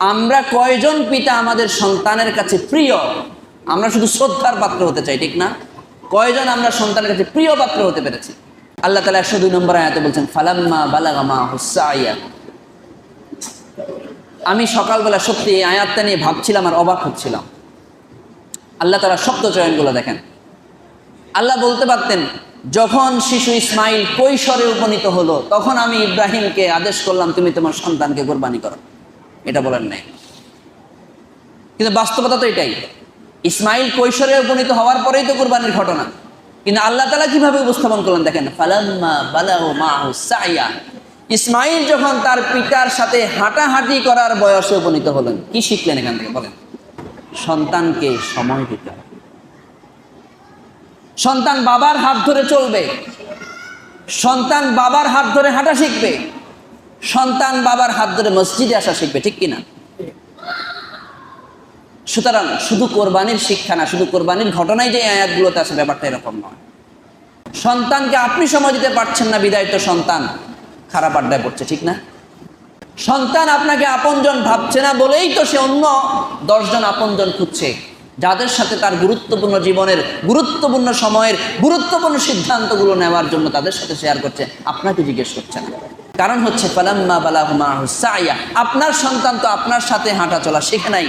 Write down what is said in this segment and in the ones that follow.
আমরা কয়জন পিতা আমাদের সন্তানের কাছে প্রিয়? আমরা শুধু শ্রদ্ধার পাত্র হতে চাই, ঠিক না? কয়জন আমরা সন্তানের কাছে প্রিয় পাত্র হতে পেরেছি? আল্লাহ তালা একশো দুই নম্বর আয়াতে বলছেন, ফালাম্মা বালাগামা হুসাইয়া আমি সকালবেলা সত্যি এই আয়াতটা নিয়ে ভাবছিলাম আর অবাক হচ্ছিলাম। আল্লাহ তারা শব্দ চয়নগুলো দেখেন। আল্লাহ বলতে পারতেন, যখন শিশু ইসমাইল কৈশোরে উপনীত হলো, তখন আমি ইব্রাহিমকে আদেশ করলাম, তুমি তোমার সন্তানকে কোরবানি করো। এটা বলেন নাই। কিন্তু বাস্তবতা তো এটাই। ইসমাইল কৈশোরে উপনীত হওয়ার পরেই তো কোরবানির ঘটনা। কিন্তু আল্লাহ তালা কীভাবে উপস্থাপন করলেন দেখেন ইসমাইল যখন তার পিতার সাথে হাঁটাহাঁটি করার বয়সে উপনীত হলেন, কি শিখলেন এখান থেকে বলেন? সন্তানকে সময় দিতে সন্তান বাবার হাত ধরে চলবে। সন্তান বাবার হাত ধরে হাঁটা শিখবে। সন্তান বাবার হাত ধরে মসজিদে আসা শিখবে, ঠিক কিনা? সুতরাং শুধু কোরবানির শিক্ষা না, শুধু কোরবানির ঘটনায় যে আয়াতগুলোতে আছে, ব্যাপারটা এরকম নয়। সন্তানকে আপনি সময় দিতে পারছেন না, বিদায় তো সন্তান খারাপ আড্ডায় পড়ছে, ঠিক না? সন্তান আপনাকে আপনজন ভাবছে না বলেই তো সে অন্য দশজন আপনজন খুঁজছে, যাদের সাথে তার গুরুত্বপূর্ণ জীবনের, গুরুত্বপূর্ণ সময়ের, গুরুত্বপূর্ণ সিদ্ধান্তগুলো নেওয়ার জন্য তাদের সাথে শেয়ার করছে। আপনাকে জিজ্ঞেস করছে না কারণ হচ্ছে পালাম্মা বালাহুমা হুসাইয়া আপনার সন্তান তো আপনার সাথে হাঁটা চলা শেখে নাই।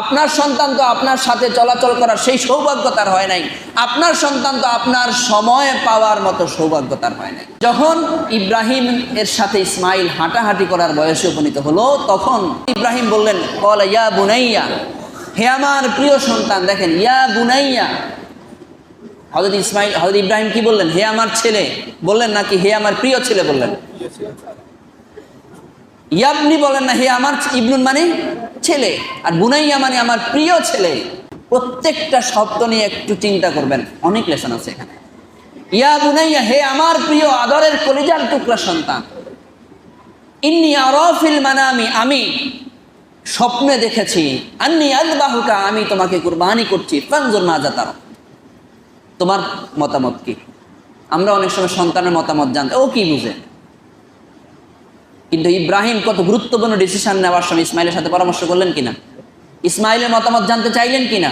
আপনার সন্তান তো আপনার সাথে চলাচল করার সেই সৌভাগ্য তার হয় নাই। আপনার সন্তান তো আপনার সময় পাওয়ার মতো সৌভাগ্য তার হয় নাই। যখন ইব্রাহিম এর সাথে ইসমাইল হাঁটাহাঁটি করার বয়সে উপনীত হলো, তখন ইব্রাহিম বললেন, কল ইয়া বুনাইয়া, হে আমার প্রিয় সন্তান, দেখেন, ইয়া বুনাইয়া। হজরত ইসমাইল হজরত ইব্রাহিম কি বললেন? হে আমার ছেলে। বললেন, নাকি হে আমার প্রিয় ছেলে? বললেন। ইয়াবনি বলেন না, হে আমার ইবনুন মানে ছেলে, আর বুনাইয়া মানে আমার প্রিয় ছেলে। প্রত্যেকটা শব্দ নিয়ে একটু চিন্তা করবেন, অনেক লেসন আছে এখানে। ইয়া বুনাইয়া, হে আমার প্রিয় আদরের কলিজার টুকরা সন্তান। ইন্নি আরফিল আমি স্বপ্নে দেখেছি। আন্নি আদবাহুকা, আমি তোমাকে কুরবানি করছি। ফানজুর মাজা তার তোমার মতামত কি? আমরা অনেক সময় সন্তানের মতামত জানতে, ও কি বুঝে? কিন্তু ইব্রাহিম কত গুরুত্বপূর্ণ ডিসিশন নেওয়ার সময় ইসমাইলের সাথে পরামর্শ করলেন কিনা? ইসমাইলের মতামত জানতে চাইলেন কিনা?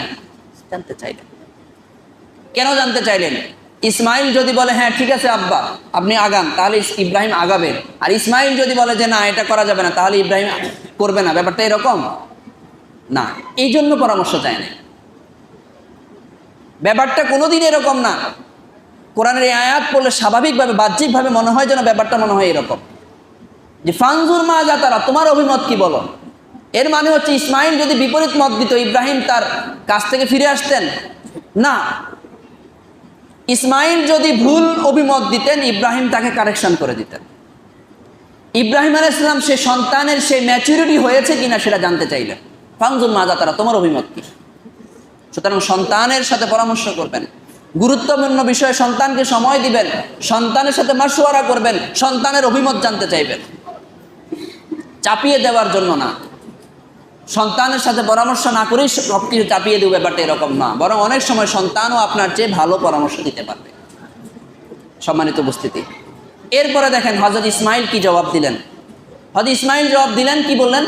জানতে চাইলেন। কেন জানতে চাইলেন? ইসমাইল যদি বলে হ্যাঁ ঠিক আছে আব্বা, আপনি আগান, তাহলে ইব্রাহিম আগাবে। আর ইসমাইল যদি বলে যে, না, এটা করা যাবে না, তাহলে ইব্রাহিম করবে না। ব্যাপারটা এরকম? না, এই জন্য পরামর্শ চায় না ব্যাপারটা কোনোদিন এরকম না। কোরআনের আয়াত পড়লে স্বাভাবিকভাবে, বাহ্যিকভাবে মনে হয় যেন ব্যাপারটা মনে হয় এরকম। যে ফানজুর মা যা তারা তোমার অভিমত কি বলো? এর মানে হচ্ছে ইসমাইল যদি বিপরীত মত দিত, ইব্রাহিম তার কাছ থেকে ফিরে আসতেন? না। ইসমাইল যদি ভুল অভিমত দিতেন, ইব্রাহিম তাকে কারেকশন করে দিতেন। ইব্রাহিম আলাহ ইসলাম সে সন্তানের সে ম্যাচুরিটি হয়েছে কিনা সেটা জানতে চাইলেন। ফানজুর মা যা তারা তোমার অভিমত কি? সুতরাং সন্তানের সাথে পরামর্শ করবেন। গুরুত্বপূর্ণ বিষয়ে, সন্তানকে সময় দিবেন, সন্তানের সাথে মাসোয়ারা করবেন, সন্তানের অভিমত জানতে চাইবেন। চাপিয়ে দেওয়ার জন্য না। সন্তানের সাথে পরামর্শ না করেই সব কিছু চাপিয়ে দেবে ব্যাপারটা এরকম না। বরং অনেক সময় সন্তানও আপনার চেয়ে ভালো পরামর্শ দিতে পারবে। সম্মানিত উপস্থিতি। এরপরে দেখেন হজরত ইসমাইল কি জবাব দিলেন। হজরত ইসমাইল জবাব দিলেন, কি বললেন?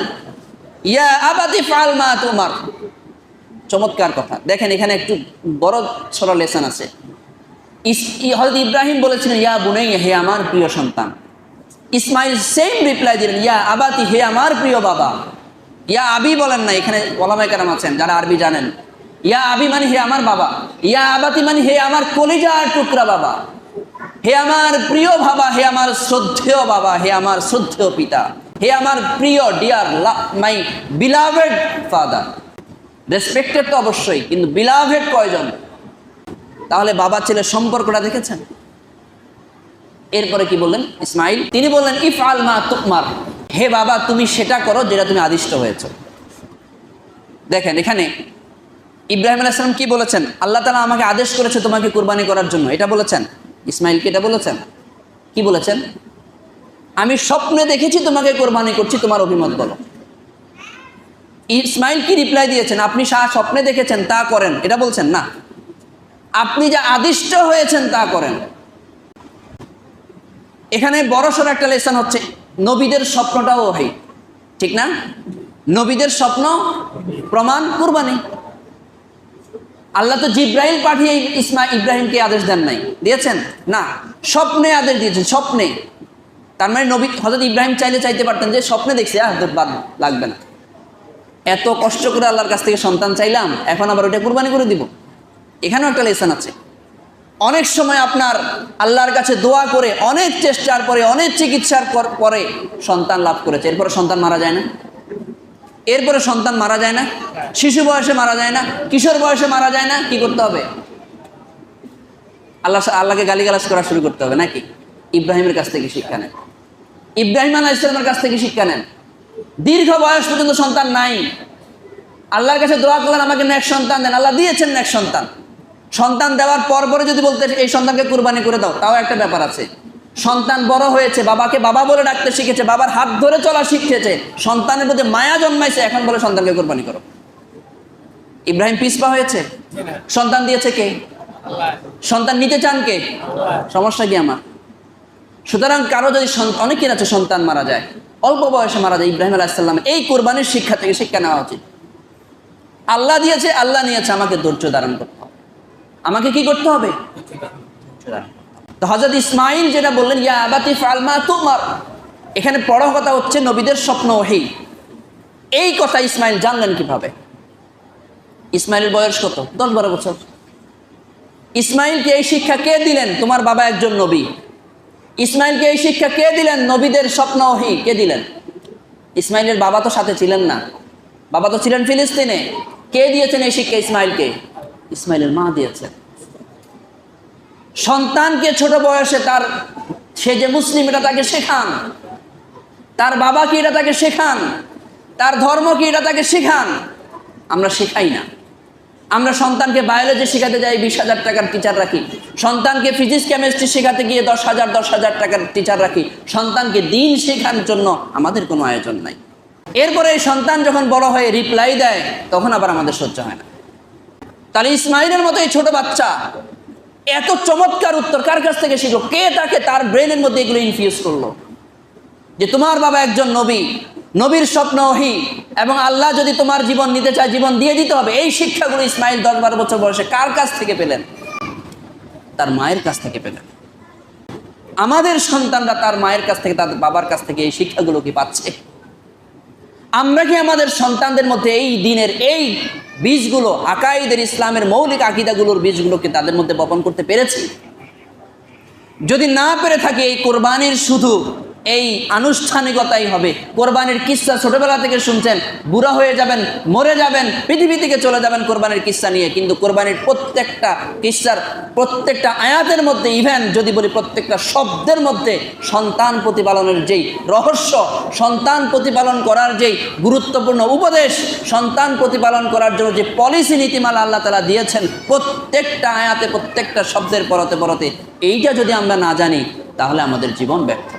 ইয়া আবাদি ফাল মা তোমার। চমৎকার কথা। দেখেন এখানে একটু বড় সরল লেসন আছে। হযরত ইব্রাহিম বলেছিলেন, ইয়া বুনাই হে আমার প্রিয় সন্তান। ইসমাইল সেম রিপ্লাই দিলেন, ইয়া আবাতি, হে আমার প্রিয় বাবা। ইয়া আবি বলেন না, এখানে ওলামাই কারাম আছেন, যারা আরবি জানেন। ইয়া আবি মানে হে আমার বাবা, ইয়া আবাতি মানে হে আমার কলিজার টুকরা বাবা। হে আমার প্রিয় বাবা, হে আমার শ্রদ্ধেয় বাবা, হে আমার শ্রদ্ধেয় পিতা, হে আমার প্রিয় dear my beloved father respected তো অবশ্যই, কিন্তু বিলাভেড কয়জন? তাহলে বাবা ছেলের সম্পর্কটা দেখেছেন? এরপরে কি বললেন? ইসমাইল, তিনি বললেন ইফ আল মা তুকমার হে বাবা, তুমি সেটা করো যেটা তুমি আদিষ্ট হয়েছ। দেখেন, এখানে ইব্রাহিম আলাইসালাম কি বলেছেন? আল্লাহ তালা আমাকে আদেশ করেছে তোমাকে কুরবানি করার জন্য। এটা বলেছেন। ইসমাইলকে এটা বলেছেন? কি বলেছেন? আমি স্বপ্নে দেখেছি তোমাকে কোরবানি করছি, তোমার অভিমত বলো। ইসমাইল কি রিপ্লাই দিয়েছেন? আপনি শাহ স্বপ্নে দেখেছেন তা করেন। এটা বলছেন? না। আপনি যা আদিষ্ট হয়েছেন তা করেন। এখানে বড়সড় একটা লেসন হচ্ছে, নবীদের স্বপ্নটাও হয় ঠিক না? নবীদের স্বপ্ন, প্রমাণ, কুরবানি। আল্লাহ তো জিব্রাহিল পাঠিয়ে ইসমা ইব্রাহিমকে আদেশ দেন নাই, দিয়েছেন? না, স্বপ্নে আদেশ দিয়েছেন, স্বপ্নে। তার মানে নবী হজরত ইব্রাহিম চাইলে চাইতে পারতেন যে, স্বপ্নে দেখছি আহ বাদ লাগবে না। এত কষ্ট করে আল্লাহর কাছ থেকে সন্তান চাইলাম, এখন আবার ওটা কুরবানি করে দিব। এখানেও একটা লেসন আছে। অনেক সময় আপনার আল্লাহর কাছে দোয়া করে, অনেক চেষ্টার পরে, অনেক চিকিৎসার পর সন্তান লাভ করেছে। এরপরে সন্তান মারা যায় না? এরপরে সন্তান মারা যায় না? শিশু বয়সে মারা যায় না? কিশোর বয়সে মারা যায় না? কি করতে হবে? আল্লাহ, আল্লাহকে গালিগালাজ করা শুরু করতে হবে নাকি? ইব্রাহিমের কাছ থেকে শিক্ষা নেন। ইব্রাহিম আলাহ ইসলামের কাছ থেকে শিক্ষা নেন। দীর্ঘ বয়স পর্যন্ত সন্তান নাই। আল্লাহর কাছে দোয়া করলেন, আমাকে নেক্সট সন্তান দেন। আল্লাহ দিয়েছেন নেক্সট সন্তান। সন্তান দেওয়ার পর পরে যদি বলতে এই সন্তানকে কুরবানি করে দাও, তাও একটা ব্যাপার আছে। সন্তান বড় হয়েছে, বাবাকে বাবা বলে ডাকতে শিখেছে, বাবার হাত ধরে চলা শিখেছে, সন্তানের প্রতি মায়া জন্মাইছে, এখন বলে সন্তানকে কোরবানি করো। ইব্রাহিম পিসপা হয়েছে? সন্তান দিয়েছে কে? সন্তান নিতে চান কে? সমস্যা কি আমার? সুতরাং কারও যদি অনেকের আছে সন্তান মারা যায়, অল্প বয়সে মারা যায়, ইব্রাহিম আলাহিসাল্লাম এই কোরবানির শিক্ষা থেকে শিক্ষা নেওয়া উচিত। আল্লাহ দিয়েছে, আল্লাহ নিয়েছে, আমাকে ধৈর্য ধারণ করতে আমাকে কি করতে হবে? তো হজরত ইসমাইল যেটা বললেন, ইয়া আবাতি ফালমা তোমার। এখানে বড় কথা হচ্ছে নবীদের স্বপ্ন ওহি। এই কথা ইসমাইল জানলেন কীভাবে? ইসমাইলের বয়স কত? দশ বারো বছর। ইসমাইলকে এই শিক্ষা কে দিলেন? তোমার বাবা একজন নবী। ইসমাইলকে এই শিক্ষা কে দিলেন? নবীদের স্বপ্ন ওহি। কে দিলেন? ইসমাইলের বাবা তো সাথে ছিলেন না। বাবা তো ছিলেন ফিলিস্তিনে। কে দিয়েছেন এই শিক্ষা ইসমাইলকে? ইসমাইলের মা দিয়েছেন সন্তানকে ছোট বয়সে তার, সে যে মুসলিম, এটা তাকে শেখান। তার বাবা কি, এটা তাকে শেখান। তার ধর্ম কি, এটা তাকে শেখান। আমরা শেখাই না। আমরা সন্তানকে বায়োলজি শেখাতে যাই, বিশ হাজার টাকার টিচার রাখি। সন্তানকে ফিজিক্স কেমিস্ট্রি শেখাতে গিয়ে দশ হাজার দশ হাজার টাকার টিচার রাখি। সন্তানকে দিন শেখার জন্য আমাদের কোনো আয়োজন নাই। এরপরে সন্তান যখন বড় হয়ে রিপ্লাই দেয়, তখন আবার আমাদের সহ্য হয় না। তাহলে ইসমাইলের মতো এই ছোট বাচ্চা এত চমৎকার উত্তর কার কাছ থেকে শিখলো? কে তাকে তার ব্রেনের মধ্যে এগুলো ইনফিউজ করল? যে তোমার বাবা একজন নবী, নবীর স্বপ্ন ওহি, এবং আল্লাহ যদি তোমার জীবন নিতে চায়, জীবন দিয়ে দিতে হবে। এই শিক্ষাগুলো ইসমাইল দশ বারো বছর বয়সে কার কাছ থেকে পেলেন? তার মায়ের কাছ থেকে পেলেন। আমাদের সন্তানরা তার মায়ের কাছ থেকে তাদের বাবার কাছ থেকে এই শিক্ষাগুলো কি পাচ্ছে? আমরা কি আমাদের সন্তানদের মধ্যে এই দিনের এই বীজগুলো আকাইদের ইসলামের মৌলিক আকিদাগুলোর বীজগুলোকে তাদের মধ্যে বপন করতে পেরেছি। যদি না পেরে থাকে এই কোরবানির শুধু এই আনুষ্ঠানিকতাই হবে। কোরবানির কিস্সা ছোটবেলা থেকে শুনছেন, বুড়া হয়ে যাবেন, মরে যাবেন, পৃথিবী থেকে চলে যাবেন কোরবানির কিস্সা নিয়ে। কিন্তু কোরবানির প্রত্যেকটা কিস্সার প্রত্যেকটা আয়াতের মধ্যে ইভেন যদি বলি প্রত্যেকটা শব্দের মধ্যে সন্তান প্রতিপালনের যেই রহস্য, সন্তান প্রতিপালন করার যেই গুরুত্বপূর্ণ উপদেশ, সন্তান প্রতিপালন করার জন্য যে পলিসি নীতিমালা আল্লাহ তালা দিয়েছেন, প্রত্যেকটা আয়াতে, প্রত্যেকটা শব্দের পরতে পরতে, এইটা যদি আমরা না জানি, তাহলে আমাদের জীবন ব্যর্থ।